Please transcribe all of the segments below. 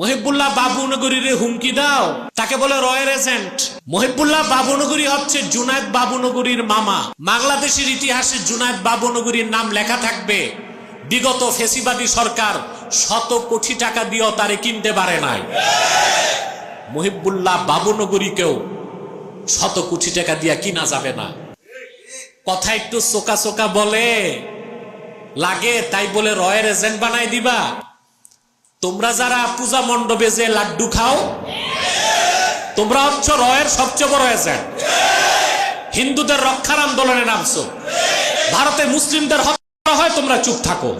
মহিবুল্লাহ বাবুনগরীর হুমকি দাও। তাকে বলে রয়্যাল এজেন্ট। মহিবুল্লাহ বাবুনগরী হচ্ছে জুনায়দ বাবুনগরীর মামা। বাংলাদেশের ইতিহাসে জুনায়দ বাবুনগরীর নাম লেখা থাকবে, বিগত ফেসিবাদী সরকার শত কোটি টাকা দিয়েও তারে কিনতে পারে নাই। মহিবুল্লাহ বাবুনগরীকেও শত কোটি টাকা দিয়া কিনা যাবে না। কথা একটু চোকা চোকা বলে। লাগে, তাই বলে রয়ের এজেন্ট বানাই দিবা। তোমরা যারা পূজা মণ্ডপে যে লাড্ডু খাও, তোমরা হচ্ছ রয়ের সবচেয়ে বড় এজেন্ট হিন্দুদের রক্ষার আন্দোলনে নামছো। ভারতে মুসলিমদের হত্যা হয়, তোমরা চুপ থাকো।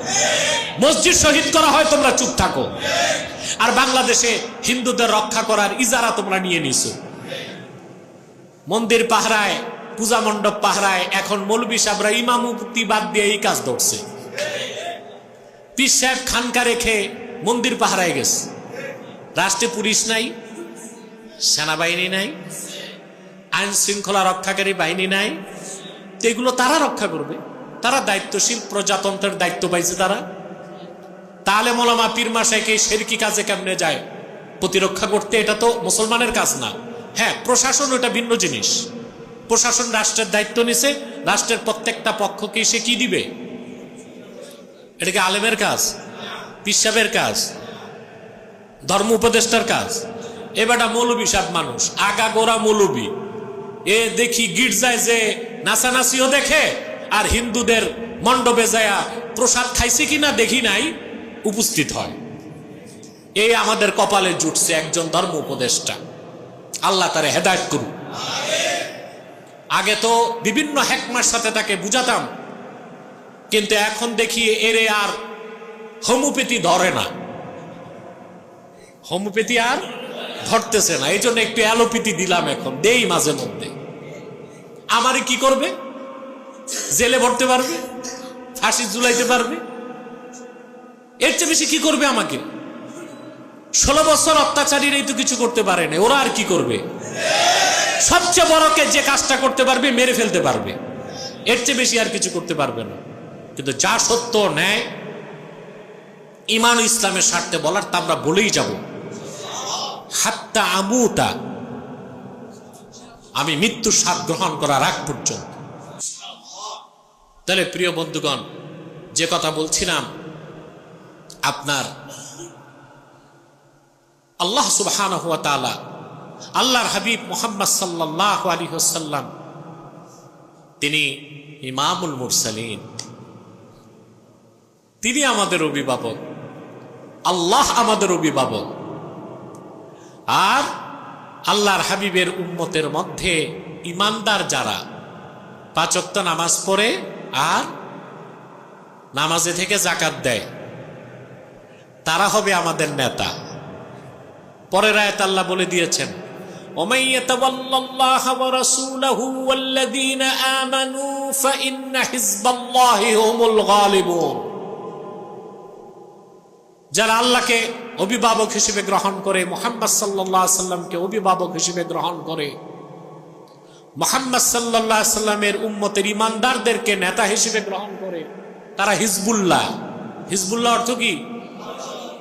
মসজিদ শহীদ করা হয়, তোমরা চুপ থাকো। আর বাংলাদেশে হিন্দুদের রক্ষা করার ইজারা তোমরা নিয়ে নিছো। মন্দির পাহারায়, পূজা মণ্ডপ পাহারায়, এখন মৌলবী সাহরা ইমামুক্তি বাদ দিয়ে এই কাজ ধরছে। পীর সাহেব খানকা রেখে মন্দির পাহারায় গেছে। রাষ্ট্রে পুলিশ নাই, সেনাবাহিনী নাই, আইন শৃঙ্খলা রক্ষাকারী বাহিনী নাই। এগুলো তারা রক্ষা করবে। তারা দায়িত্বশীল, প্রজাতন্ত্রের দায়িত্ব পাইছে তারা। তাহলে মোলামা পীর মাসাইকে শেরকি কাজে কেমনে যায়? প্রতিরক্ষা করতে এটা তো মুসলমানের কাজ না। হ্যাঁ প্রশাসন ওটা ভিন্ন জিনিস। প্রশাসন রাষ্ট্রের দায়িত্ব নিছে, রাষ্ট্রের প্রত্যেকটা পক্ষকে সে কি দিবে? এটা কি আলেমের কাজ? পিসাবের কাজ, ধর্ম উপদেষ্টার কাজ। এবারটা মৌলবী সাহেব মানুষ, আগা গোড়া মৌলবী। এ দেখি গির্জায় যে নাচানাচিও দেখে আর হিন্দুদের মণ্ডপে যায়া প্রসাদ খাইছে কিনা দেখি নাই, উপস্থিত হয়। এই আমাদের কপালে জুটছে একজন ধর্ম উপদেষ্টা। আল্লাহ তারে হেদায়ত করুক। আগে তো বিভিন্ন হ্যাকমার সাথে তাকে বুঝাতাম, কিন্তু এখন দেখি এরে আর হোমিওপ্যাথি ধরে না। হোমিওপ্যাথি আর ধরতেছে না। এই জন্য একটু অ্যালোপ্যাথি দিলাম এখন, দেই মাঝে মধ্যে। আমারে কি করবে? জেলে ভরতে পারবে? ফাঁসি ঝুলাইতে পারবে? এর চেয়ে বেশি কি করবে আমাকে? ষোলো বছর অত্যাচারীর এই তো কিছু করতে পারে না ওরা আর কি করবে? সবচেয়ে বড়কে যে কাজটা করতে পারবে, মেরে ফেলতে পারবে। এর চেয়ে বেশি আর কিছু করতে পারবে না। কিন্তু যা সত্য ন্যায় ইমান ইসলামের স্বার্থে বলার তা আমরা বলেই যাব। হাত্তা আমুটা আমি মৃত্যুর স্বাদ গ্রহণ করার আগ পর্যন্ত। তাহলে প্রিয় বন্ধুগণ, যে কথা বলছিলাম, আপনার আল্লাহ সুবহান হুয়া তালা আল্লাহর হাবিব মোহাম্মদ সাল্লাহ আলী হাসাল্লাম তিনি ইমামুল মুরসালিন। তিনি আমাদের অভিভাবক। আল্লাহ আমাদের অভিভাবক আর আল্লাহর হাবিবের উম্মতের মধ্যে ইমানদার যারা পাঁচক্ত নামাজ পড়ে আর নামাজে থেকে জাকাত দেয় তারা হবে আমাদের নেতা পরের আয়াত আল্লাহ বলে দিয়েছেন ومن يتولى الله ورسوله والذين آمنوا فإن حزب الله هم الغالبون যারা আল্লাহকে অভিভাবক হিসেবে গ্রহণ করে, মোহাম্মদ সাল্লাহ সাল্লামকে অভিভাবক হিসেবে গ্রহণ করে, মোহাম্মদ সাল্লাহ সাল্লামের উম্মতের ইমানদারদেরকে নেতা হিসেবে গ্রহণ করে, তারা হিজবুল্লাহ। হিজবুল্লাহ অর্থ কি?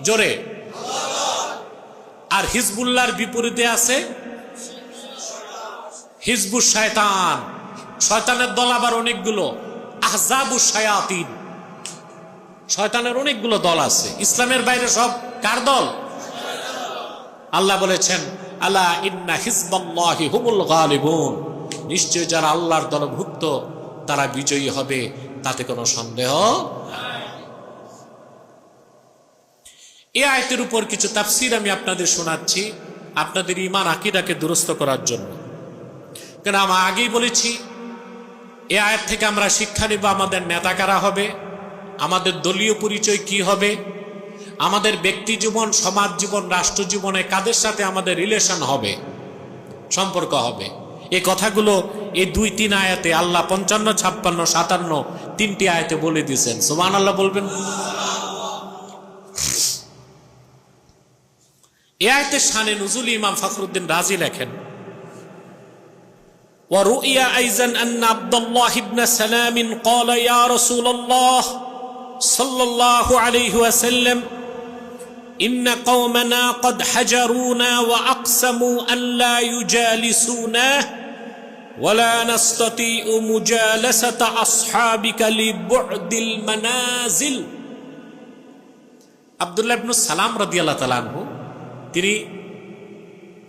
জোরে। আর হিজবুল্লাহর বিপরীতে আছে হিজবুর শয়তান। শয়তানের দল আবার অনেকগুলো। আহজাবু শায়াতিন। শয়তানের অনেকগুলো দল আছে। ইসলামের বাইরে সব কার দল? আল্লাহ বলেছেন আল্লাহ ইন্না হিজবাল্লাহি হুমুল গালিবুন। নিশ্চয় যারা আল্লাহর দলভুক্ত, তারা বিজয়ী হবে, তাতে কোনো সন্দেহ এই আয়তের উপর কিছু তাফসির আমি আপনাদের শোনাচ্ছি, আপনাদের ইমান আকিদাকে দুরস্ত করার জন্য। কেন, আমি আগেই বলেছি, এ আয়ের থেকে আমরা শিক্ষা নিব আমাদের নেতা কারা হবে আমাদের দলীয় পরিচয় কি হবে আমাদের ব্যক্তি জীবন সমাজ জীবন রাষ্ট্র জীবনে কাদের সাথে আমাদের রিলেশন হবে সম্পর্ক হবে এই কথাগুলো এই দুই তিন আয়াতে আল্লাহ পঞ্চান্ন ছাপ্পান্ন সাতান্ন তিনটি আয়াতে বলে দিয়েছেন সোমান আল্লাহ বলবেন এ আয়তের শানে নজুল ইমাম ফখরুদ্দিন রাজি লেখেন ورؤي أيضا أن عبد الله بن سلام قال يا رسول الله صلى الله عليه وسلم إن قومنا قد حجرونا وأقسموا أن لا يجالسونا ولا نستطيع مجالسة أصحابك لبعد المنازل আবদুল্লাহ ইবনু সালাম রাদিয়াল্লাহু তাআলা আনহু তিনি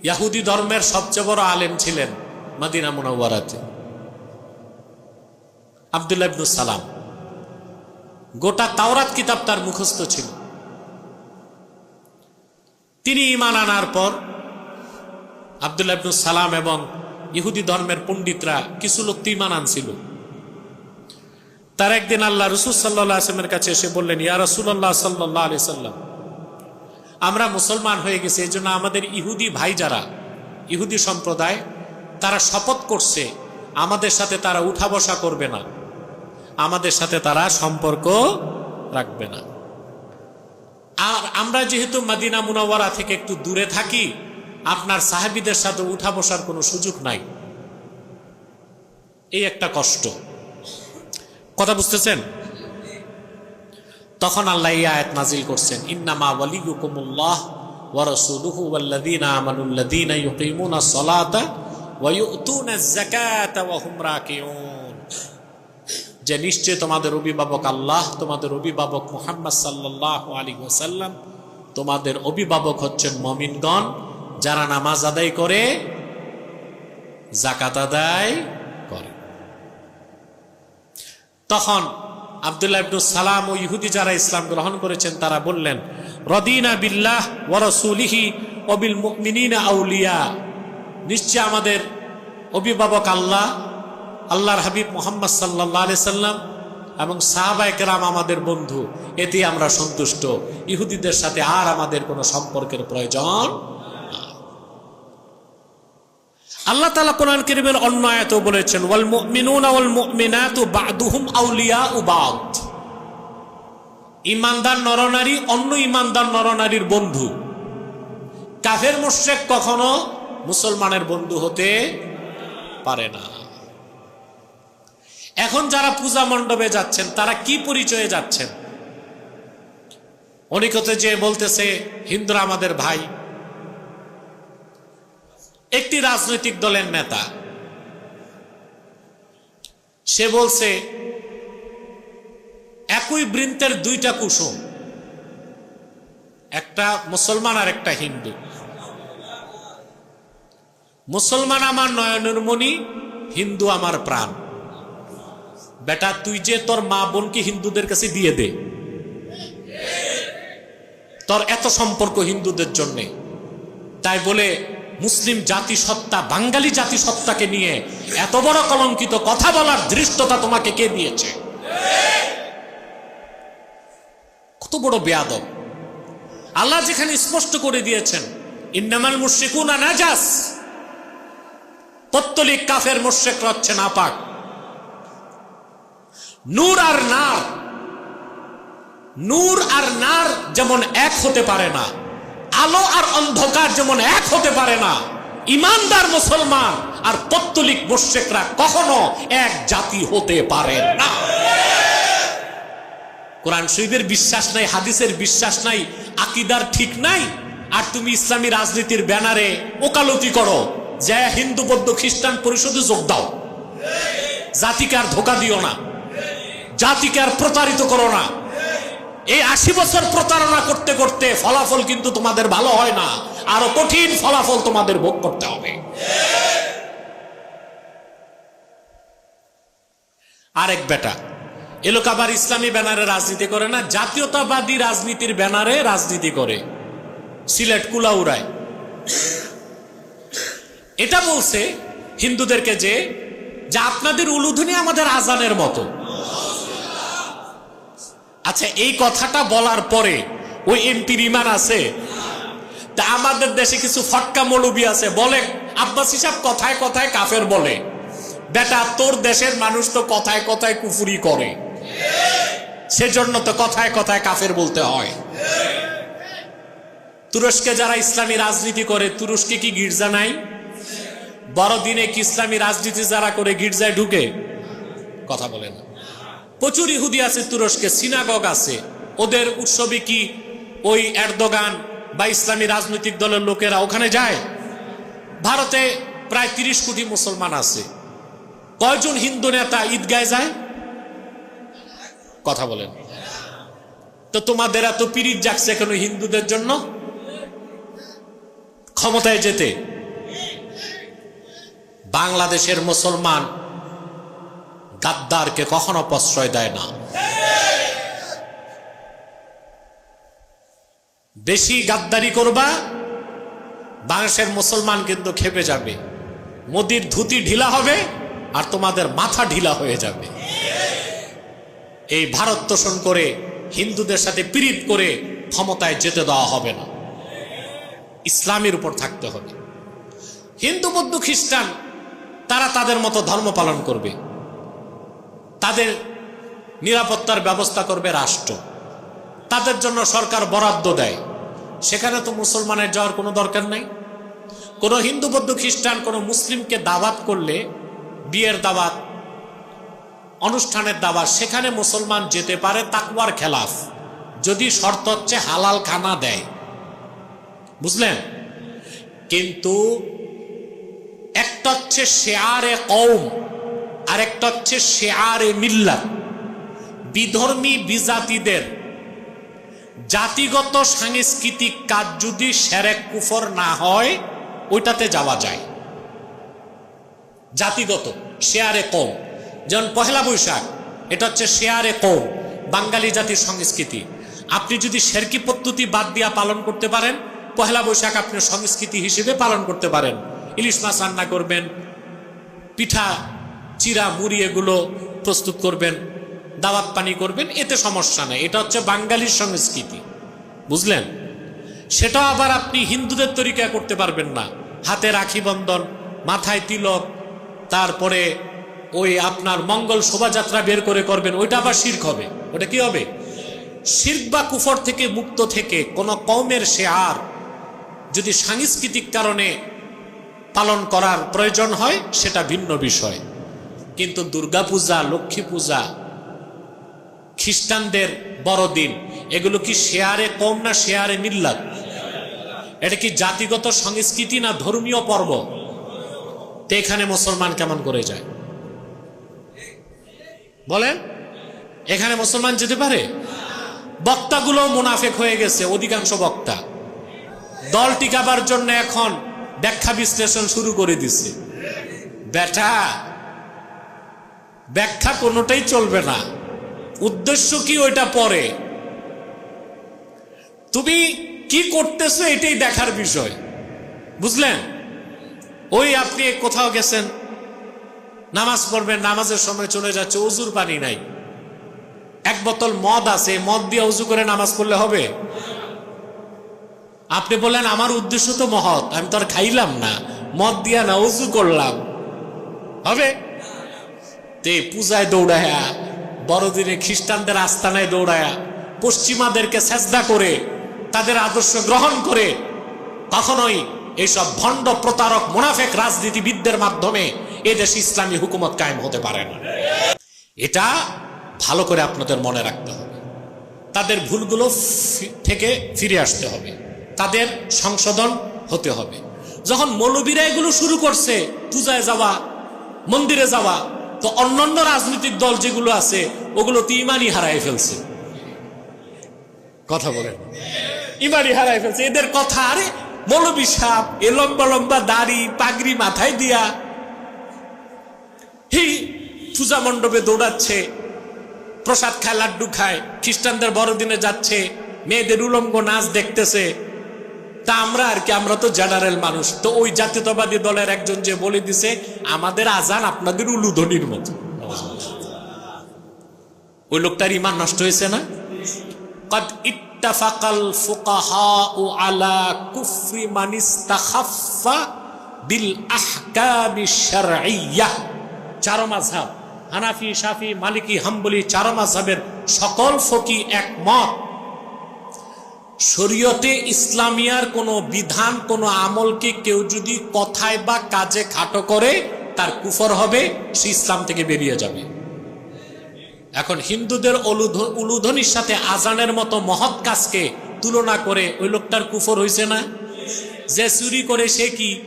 ইয়াহুদি ধর্মের সবচেয়ে বড় আলেম ছিলেন মদিনা মুনাওয়ারাতে আবদুল্লাহ ইবনু সালাম গোটা তাওরাত কিতাব তার মুখস্থ ছিল। তিনি ইমান আনার পর আবদুল্লাহ ইবনু সালাম এবং ইহুদি ধর্মের পণ্ডিতরা কিছু লোক তো ইমান আনছিল। তার একদিন আল্লাহ রসুল সাল্লাহ আসলামের কাছে এসে বললেন, ইয়া রসুল্লাহ সাল্লাহ আলি সাল্লাম আমরা মুসলমান হয়ে গেছি, এই জন্য আমাদের ইহুদি ভাই যারা, ইহুদি সম্প্রদায়, তারা শপথ করছে, আমাদের সাথে তারা উঠা বসা করবে না। আমাদের সাথে তারা সম্পর্ক রাখবে না। আর আমরা যেহেতু মাদিনা মুনাওয়ারা থেকে একটু দূরে থাকি, আপনার সাহাবিদের সাথে উঠা বসার কোনো সুযোগ নাই। এই একটা কষ্ট। কথা বুঝতেছেন? তখন আল্লাহ আয়াত নাজিল করছেন, ইন্নামা ওয়ালিয়ুকুমুল্লাহ ওয়া রাসূলুহু ওয়াল্লাযীনা আমানুল্লাযীনা ইউকিমুনা সলাতা ওয়া ইউতুনা যাকাতা ওয়া হুম রাকিউন। যে নিশ্চয় তোমাদের অভিভাবক আল্লাহ, তোমাদের অভিভাবক মুহাম্মদ সাল্লাল্লাহু আলাইহি ওয়াসাল্লাম, তোমাদের অভিভাবক হচ্ছেন মমিনগণ, যারা নামাজ আদায় করে জাকাত আদায় করে। তখন আবদুল্লাহ ইবনু সালাম ও ইহুদি যারা ইসলাম গ্রহণ করেছেন, তারা বললেন, রদিনা বিল্লাহ ওয়ারসুলিহি অবিল মুমিনিনা আউলিয়া। নিশ্চয় আমাদের অভিভাবক আল্লাহ আল্লাহর হাবিব মোহাম্মদ সাল্লাহ সাল্লাম এবং সাহাবায়কেরাম আমাদের বন্ধু। এতে আমরা সন্তুষ্ট। ইহুদিদের সাথে আর আমাদের কোনো সম্পর্কের প্রয়োজন আল্লাহ তালা কোরআন করিমের অন্য আয়াত বলেছেন, ওয়াল মুমিনুনা ওয়াল মুমিনাতু বাদুহুম আউলিয়া উ বাদ। ইমানদার নরনারী অন্য ইমানদার নরনারীর বন্ধু। কাফের মুশরিক কখনো মুসলমানের বন্ধু হতে পারে না। এখন যারা পূজা মণ্ডপে যাচ্ছেন, তারা কি পরিচয়ে যাচ্ছেন? অনেকতে যে বলতেছে, হিন্দুরা আমাদের ভাই। একটি রাজনৈতিক দলের নেতা, সে বলছে, একই বৃন্তের দুইটা কুসুম, একটা মুসলমান আর একটা হিন্দু। মুসলমান আমার নয়নের মণি হিন্দু আমার প্রাণ। বেটা, তুই যে তোর মা বোনকে হিন্দুদের কাছে দিয়ে দে। তোর এত সম্পর্ক হিন্দুদের জন্যে। তাই বলে মুসলিম জাতিসত্তা, বাঙালি জাতিসত্তাকে নিয়ে এত বড় কলঙ্কিত কথা বলার দৃষ্টতা তোমাকে কে দিয়েছে? কত বড় বেয়াদব। আল্লাহ যেখানে স্পষ্ট করে দিয়েছেন, ইন্নামাল মুশরিকুনা নাজাস। পত্তলিক কাফের মুশরিক হচ্ছে নাপাক। নূর আর নার। নূর আর নার যেমন এক হতে পারে না, আলো আর অন্ধকার যেমন এক হতে পারে না, ইমানদার মুসলমান আর পত্তলিক মুশেকরা কখনো এক জাতি হতে পারে না। কোরআন শরীফের বিশ্বাস নাই, হাদিসের বিশ্বাস নাই, আকিদার ঠিক নাই, আর তুমি ইসলামী রাজনীতির ব্যানারে ওকালতি করো যে হিন্দু, বৌদ্ধ, খ্রিস্টান পরিষদে যোগ দাও। জাতিকে আর ধোকা দিও না। জাতিকে আর প্রতারিত করো না। এই আশি বছর প্রতারণা করতে করতে ফলাফল কিন্তু তোমাদের ভালো হয় না। আরও কঠিন ফলাফল তোমাদের ভোগ করতে হবে। আরেক বেটা এলোক আবার ইসলামী ব্যানারে রাজনীতি করে না? জাতীয়তাবাদী রাজনীতির ব্যানারে রাজনীতি করে। সিলেট কুলাউড়ায়। এটা বলছে হিন্দুদেরকে যা আপনাদের উলুধুনি আমাদের আজানের মতো। আচ্ছা এই কথাটা বলার পরে ওই এমপির ইমান আছে। তা আমাদের দেশে কিছু ফটকা মৌলবি আছে। বলে আব্বাস হিসাব কথায় কথায় কাফের বলে, বেটা, তোর দেশের মানুষ তো কথায় কথায় কুফুরি করে। সেজন্য তো কথায় কথায় কাফের বলতে হয়। তুরস্কে যারা ইসলামী রাজনীতি করে, তুরস্কে কি গির্জা নাই? বড়দিনে কি ইসলামী রাজনীতি যারা করে, গির্জায় ঢুকে? কথা বলে না। প্রচুর ইহুদি আছে, তুরস্কে, সিনাগগ আছে। ওদের উৎসবে কি ওই এরদোগান বা ইসলামী রাজনৈতিক দলের লোকেরা ওখানে যায়? ভারতে প্রায় তিরিশ কোটি মুসলমান আছে। কয়জন হিন্দু নেতা ঈদগায় যায়? কথা বলেন। তো তোমাদের এত পিরিত যাচ্ছে কেন হিন্দুদের জন্য? ক্ষমতায় যেতে। বাংলাদেশের মুসলমান গাদ্দারকে কখনো প্রশ্রয় দেয় না। বেশি গাদ্দারি করবা, বাংলাদেশের মুসলমান কিন্তু খেপে যাবে। মোদির ধুতি ঢিলা হবে আর তোমাদের মাথা ঢিলা হয়ে যাবে। এই ভারত তোষণ করে হিন্দুদের সাথে পীড়িত করে ক্ষমতায় যেতে দেওয়া হবে না। ইসলামের উপর থাকতে হবে। হিন্দু বৌদ্ধ খ্রিস্টান, তারা তাদের মতো ধর্ম পালন করবে। তাদের নিরাপত্তার ব্যবস্থা করবে রাষ্ট্র। তাদের জন্য সরকার বরাদ্দ দেয়। সেখানে তো মুসলমানের যাওয়ার কোনো দরকার নাই। কোনো হিন্দু, বৌদ্ধ, খ্রিস্টান, কোনো মুসলিমকে দাওয়াত করলে বিয়ের দাওয়াত, অনুষ্ঠানের দাওয়াত, সেখানে মুসলমান যেতে পারে তাকুয়ার খেলাফ। যদি শর্ত হচ্ছে হালাল খানা দেয়। বুঝলেন? কিন্তু একটা হচ্ছে শেয়ারে কৌম আর একটা হচ্ছে শেয়ারে মিল্লা বিধর্মী বিজাতিদের জাতিগত সাংস্কৃতিক কাজ যদি সেরেক কুফর না হয়, ওইটাতে যাওয়া যায়। জাতিগত, শেয়ারে কম। যেমন পহেলা বৈশাখ, এটা হচ্ছে শেয়ারে কম, বাঙালি জাতির সংস্কৃতি। আপনি যদি শেরকি পদ্ধতি বাদ দিয়া পালন করতে পারেন, পহেলা বৈশাখ আপনি সংস্কৃতি হিসেবে পালন করতে পারেন। ইলিশ মাছ রান্না করবেন, পিঠা চিরা মুড়ি এগুলো প্রস্তুত করবেন, দাওয়াত পানি করবেন, এতে সমস্যা নেই। এটা হচ্ছে বাঙালির সংস্কৃতি। বুঝলেন? সেটা আবার আপনি হিন্দুদের তরিকা করতে পারবেন না। হাতে রাখি বন্ধন, মাথায় তিলক, তারপরে ওই আপনার মঙ্গল শোভাযাত্রা বের করে করবেন, ওইটা আবার শির্ক হবে। ওটা কি হবে? শির্ক বা কুফর থেকে মুক্ত থেকে কোন কৌমের শেয়ার যদি সাংস্কৃতিক কারণে পালন করার প্রয়োজন হয়, সেটা ভিন্ন বিষয়। কিন্তু দুর্গাপূজা লক্ষ্মী পূজা খ্রিস্টানদের বড়দিন, এগুলো কি শেয়ারে কম না শেয়ারে মিল্লাত? এটা কি জাতিগত সংস্কৃতি না ধর্মীয় পর্ব? তো এখানে মুসলমান কেমন করে যায়? বলেন, এখানে মুসলমান যেতে পারে? বক্তাগুলো মুনাফেক হয়ে গেছে, অধিকাংশ বক্তা। দল টিকাবার জন্য এখন ব্যাখ্যা বিশ্লেষণ শুরু করে দিছে। বেটা ব্যাখ্যা কোনোটাই চলবে না। উদ্দেশ্য কি ওইটা পরে। তুমি কি করতেছো এটাই দেখার বিষয়। বুঝলেন? ওই আপনি কোথাও গেছেন, নামাজ পড়বেন, নামাজের সময় চলে যাচ্ছে অজুর পানি নাই। এক বোতল মদ আছে মদ দিয়ে উজু করে নামাজ পড়লে হবে? আপনি বললেন, আমার উদ্দেশ্য তো মহৎ, আমি তো আর খাইলাম না। মদ দিয়া না, উজু করলাম। হবে? তে পূজায় দৌড়ায়া, বড়দিনে খ্রিস্টানদের আস্তানায় দৌড়ায়া, পশ্চিমাদেরকে সেজদা করে, তাদের আদর্শ গ্রহণ করে, কখনোই এইসব ভণ্ড প্রতারক মুনাফেক রাজনীতিবিদদের মাধ্যমে এদেশ ইসলামী হুকুমত কায়েম হতে পারে না। এটা ভালো করে আপনাদের মনে রাখতে হবে। তাদের ভুলগুলো থেকে ফিরে আসতে হবে। তাদের সংশোধন হতে হবে। যখন মৌলবীরা এগুলো শুরু করছে, পূজায় যাওয়া, মন্দিরে যাওয়া তো অন্যান্য রাজনৈতিক দল যেগুলো আছে, ওগুলো তো ইমানই হারাই ফেলছে। কথা বলেন। ইমানই হারায় ফেলছে। এদের কথা, আরে, মৌলবী সাপ, এ লম্বা লম্বা দাড়ি, পাগড়ি মাথায় দিয়া হি পূজা মণ্ডপে দৌড়াচ্ছে, প্রসাদ খায়, লাড্ডু খায়, খ্রিস্টানদের বড়দিনে যাচ্ছে, মেয়েদের উলঙ্গ নাচ দেখতেছে। তা আমরা আর কি, আমরা তো জেনারেল মানুষ। তো ওই জাতীয়তাবাদী দলের একজন যে বলে দিছে, আমাদের আজান আপনাদের উলুধনির মতো। ওই লোকটার ইমান নষ্ট হয়েছে না? ও আলা মানিস্তাখাফা বিল চার হানাফি, শাফি চার সকল ফকি একমত। শরীয়তে ইসলামিয়ার কোনো বিধান, কোনো আমলকে কেউ যদি কথায় বা কাজে খাটো করে, তার কুফর হবে, সে ইসলাম থেকে বেরিয়ে যাবে। এখন হিন্দুদের উলুধ্বনির সাথে আজানের মতো মহৎ কাজকে তুলনা করে ওই লোকটার কুফর হয়েছে না? যে চুরি করে সে কি?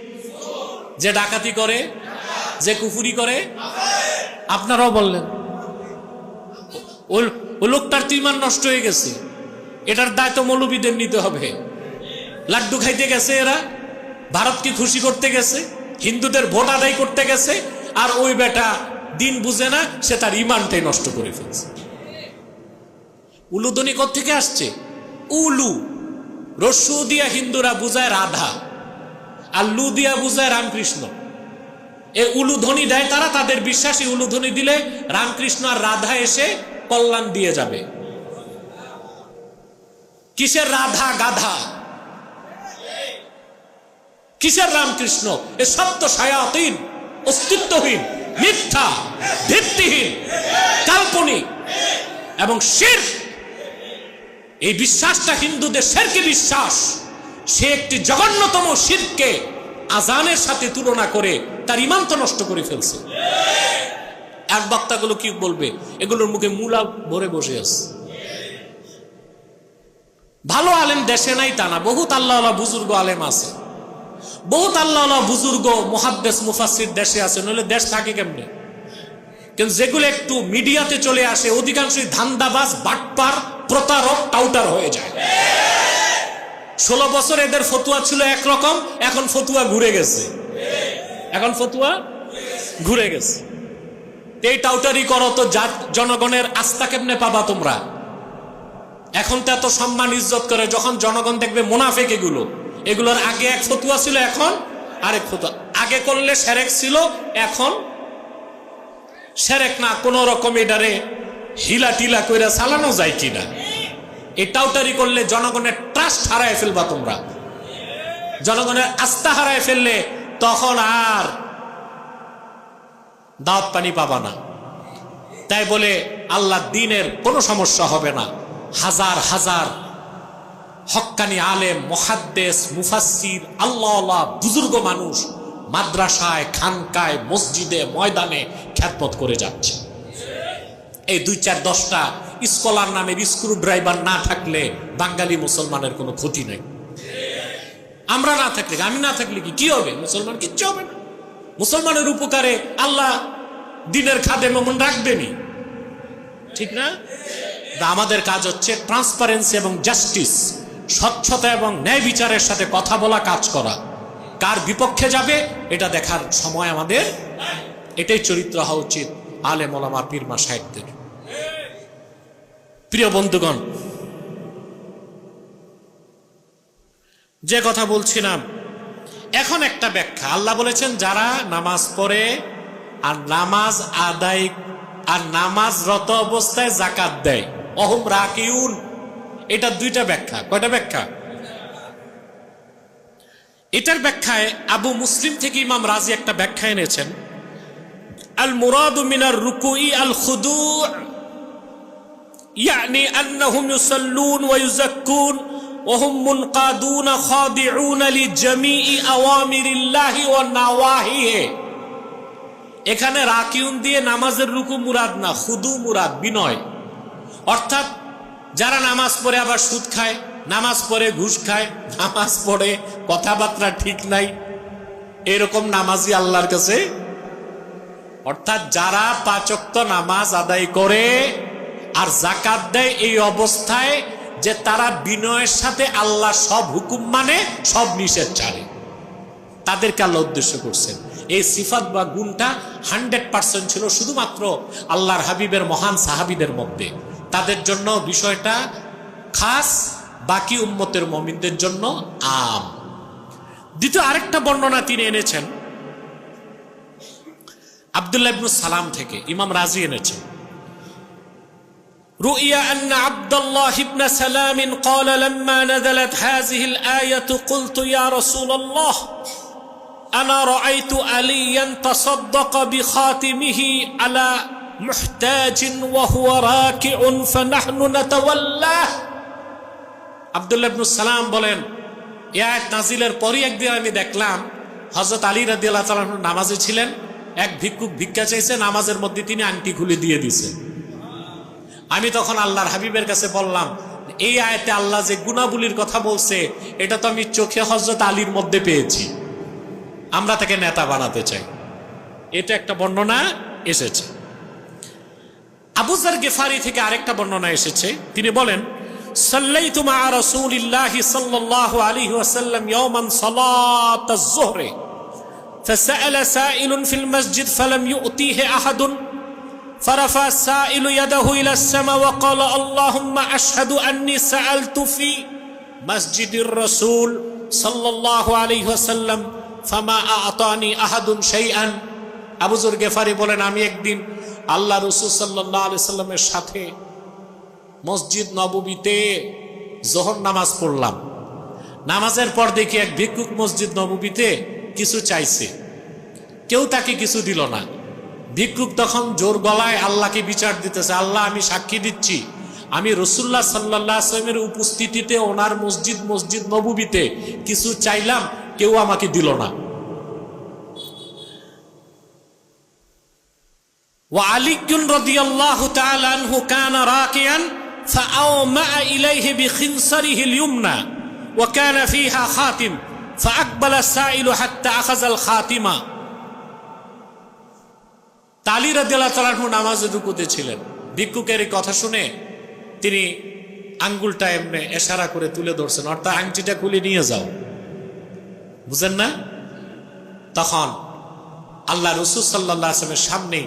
যে ডাকাতি করে? যে কুফুরি করে? আপনারাও বললেন। ওই লোকটার তো ইমান নষ্ট হয়ে গেছে। এটার দায়িত্ব মৌলবীদের নিতে হবে। লাড্ডু খাইতে গেছে এরা ভারতকে খুশি করতে গেছে, হিন্দুদের ভোট আদায় করতে গেছে, আর ওই বেটা দিন বুঝে না, সে তার ইমানটাই নষ্ট করে ফেলছে। উলুধ্বনি থেকে আসছে? উলু। রস্যু দিয়া হিন্দুরা বুঝায় রাধা, আর লু দিয়া বুঝায় রামকৃষ্ণ। এ উলুধ্বনি দেয় তারা, তাদের বিশ্বাসী উলুধ্বনি দিলে রামকৃষ্ণ আর রাধা এসে কল্যাণ দিয়ে যাবে। কিসের রাধা গাধা? কিসের রামকৃষ্ণ? এ সত্য সায়াতীন, অস্তিত্বহীন, মিথ্যা, ভিত্তিহীন, কাল্পনিক এবং শির। এই বিশ্বাসটা হিন্দুদের শেরকে বিশ্বাস। সে একটি জঘন্যতম শিরকে আজানের সাথে তুলনা করে তার ইমান তো নষ্ট করে ফেলছে। এক বক্তাগুলো কি বলবে? এগুলোর মুখে মূলা ভরে বসে আছে। ভালো আলেম দেশে নাই তা না, বহুত আল্লাহ বুজুর্গ আলেম আছে। বহুত আল্লাহ বুজুর্গ মহাদ্দেশ মুফাসির দেশে আছে, নইলে দেশ থাকে কেমনে? কিন্তু যেগুলো একটু মিডিয়াতে চলে আসে, অধিকাংশই ধান্দাবাজ, বাটপার, প্রতারক, টাউটার হয়ে যায়। ষোলো বছর এদের ফতুয়া ছিল একরকম, এখন ফতুয়া ঘুরে গেছে। এখন ফতুয়া ঘুরে গেছে। এই টাউটারি করো তো জনগণের আস্থা কেমনে পাবা তোমরা? এখন তো এত সম্মান ইজ্জত করে যখন জনগণ দেখবে মোনাফেক এগুলো, এগুলোর আগে এক ফতুয়া ছিল, এখন আরেক ফতুয়া। আগে করলে সেরেক ছিল, এখন সেরেক না, কোন রকম এটারে হিলা টিলা কইরা চালানো যায় কিনা। এই টাউটারি করলে জনগণের ট্রাস্ট হারায় ফেলবা তোমরা। জনগণের আস্থা হারায় ফেললে তখন আর দাওয়াত পানি পাবা না। তাই বলে আল্লাহ দিনের কোনো সমস্যা হবে না। হাজার হাজার হক্কানি আলেম মহাদ্দেশ মুফাসির আল্লাহ বুজুর্গ মানুষ মাদ্রাসায়, খানকায়, মসজিদে, ময়দানে খ্যাতপথ করে যাচ্ছে। এই দুই চার দশটা স্কলার নামের স্ক্রু ড্রাইভার না থাকলে বাঙালি মুসলমানের কোনো ক্ষতি নেই। আমরা না থাকলে আমি না থাকলে কি? কি হবে? মুসলমান কিচ্ছু হবে না। মুসলমানের উপকারে আল্লাহ দিনের খাদে মন রাখবেনি ঠিক না? আমাদের কাজ হচ্ছে ট্রান্সপারেন্সি এবং জাস্টিস স্বচ্ছতা এবং ন্যায় বিচারের সাথে কথা বলা, কাজ করা। কার বিপক্ষে যাবে, এটা দেখার সময় আমাদের। এটাই চরিত্র হওয়া উচিত আলে মোলামা পীরমা সাহেবদের। প্রিয় বন্ধুগণ, যে কথা বলছিলাম, এখন একটা ব্যাখ্যা। আল্লাহ বলেছেন, যারা নামাজ পড়ে আর নামাজ আদায়, আর নামাজরত অবস্থায় জাকাত দেয় অহম রাকিউন এটা দুইটা ব্যাখ্যা কয়টা ব্যাখ্যা এটার ব্যাখ্যায় আবু মুসলিম থেকে ইমাম রাজি একটা ব্যাখ্যা এনেছেন আল মুরাদু মিনার রুকুই আল খুদু يعني أنهم يصلون ويزكون وهم منقادون خاضعون لجميع أوامر الله ونواهيه এখানে রাকিউন দিয়ে নামাজের রুকু মুরাদ না খুদু মুরাদ বিনয় অর্থাৎ যারা নামাজ পড়ে আবার সুদ খায়, নামাজ পড়ে ঘুষ খায়, নামাজ পড়ে কথাবার্তা ঠিক নাই, এরকম নামাজি আল্লাহর কাছে। অর্থাৎ যারা পাচক্ত নামাজ আদায় করে আর জাকাত দেয় এই অবস্থায় যে তারা বিনয়ের সাথে আল্লাহ সব হুকুম মানে সব নিষেধ ছাড়ে। তাদেরকে আল্লাহ উদ্দেশ্য করছেন। এই সিফাত বা গুণটা হান্ড্রেড পার্সেন্ট ছিল শুধুমাত্র আল্লাহর হাবিবের মহান সাহাবিদের মধ্যে। তাদের জন্য বিষয়টা খাস বাকি উম্মতের মমিনদের জন্য আম দ্বিতীয় আরেকটা বর্ণনা তিনি এনেছেন আবদুল্লাহ ইবনু সালাম থেকে ইমাম রাজি এনেছেন رؤي أن عبد الله بن سلام قال لما نزلت هذه الآية قلت يا رسول الله أنا رأيت عليا تصدق بخاتمه على محتاج وهو راكع فنحن نتولاه আবদুল্লাহ ইবনু সালাম বলেন এ আয়াত নাজিলের পরই একদিন আমি দেখলাম হজরত আলী রাদি আল্লাহ নামাজে ছিলেন এক ভিক্ষুক ভিক্ষা চাইছে নামাজের মধ্যে তিনি আংটি খুলে দিয়ে দিয়েছেন আমি তখন আল্লাহর হাবিবের কাছে বললাম এই আয়াতে আল্লাহ যে গুণাবলীর কথা বলছে এটা তো আমি চোখে হজরত আলীর মধ্যে পেয়েছি আমরা তাকে নেতা বানাতে চাই এটা একটা বর্ণনা এসেছে আবুজার গেফারি থেকে আরেকটা বর্ণনা এসেছে তিনি বলেন সাল্লাইতু মা রাসূলিল্লাহি সাল্লাল্লাহু আলাইহি ওয়াসাল্লাম ইয়াওমান সালাত আয-যুহর فسأل سائل في المسجد فلم يؤتيه أحد فرفع السائل يده إلى السماء وقال اللهم أشهد أني سألت في مسجد الرسول صلى الله عليه وسلم فما أعطاني أحد شيئا আবু জুর গেফারি বলেন আমি একদিন আল্লাহ রসুল সাল্লাহ আলি সাল্লামের সাথে মসজিদ নববীতে জোহর নামাজ পড়লাম। নামাজের পর দেখি এক ভিক্ষুক মসজিদ নববীতে কিছু চাইছে। কেউ তাকে কিছু দিল না। ভিক্ষুক তখন জোর গলায় আল্লাহকে বিচার দিতেছে, আল্লাহ, আমি সাক্ষী দিচ্ছি। আমি রসুল্লাহ সাল্লাহ আসলামের উপস্থিতিতে ওনার মসজিদ মসজিদ নববীতে কিছু চাইলাম, কেউ আমাকে দিল না। وعلي رضي الله تعالى عنه كان راكيا فأومأ إليه بخنصره اليمنى وكان فيها خاتم فأقبل السائل حتى أخذ الخاتمة তালি রাদিয়াল্লাহু তাআলা আনহু নামাজে রুকুতে ছিলেন ভিক্ষুকের এই কথা শুনে তিনি আঙ্গুলটা এমনি এশারা করে তুলে ধরছেন অর্থাৎ আংটিটা খুলে নিয়ে যাও বুঝেন না তখন আল্লাহ রসুল সাল্লাহ আসলামের সামনেই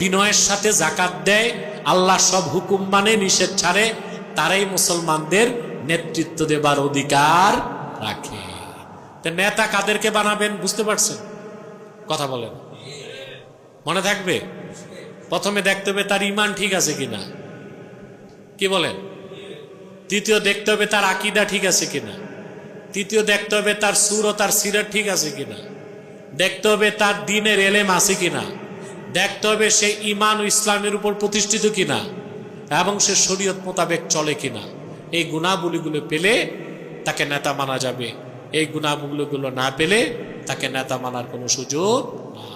বিনয়ের সাথে জাকাত দেয়, আল্লাহ সব হুকুম মানে নিষেধ ছাড়ে, তারাই মুসলমানদের নেতৃত্ব দেবার অধিকার রাখে। নেতা কাদেরকে বানাবেন, বুঝতে পারছেন? কথা বলেন। মনে থাকবে? প্রথমে দেখতে হবে তার ইমান ঠিক আছে কিনা। কি বলেন? তৃতীয় দেখতে হবে তার আকিদা ঠিক আছে কিনা। তৃতীয় দেখতে হবে তার সুর ও তার সিরাত ঠিক আছে কিনা। দেখতে হবে তার দিনের এলেম আছে কিনা। দেখতে হবে সে ইমান ও ইসলামের উপর প্রতিষ্ঠিত কিনা এবং সে শরীয়ত মোতাবেক চলে কিনা। এই গুণাবলীগুলো পেলে তাকে নেতা মানা যাবে। এই গুণাবলীগুলো না পেলে তাকে নেতা মানার কোনো সুযোগ না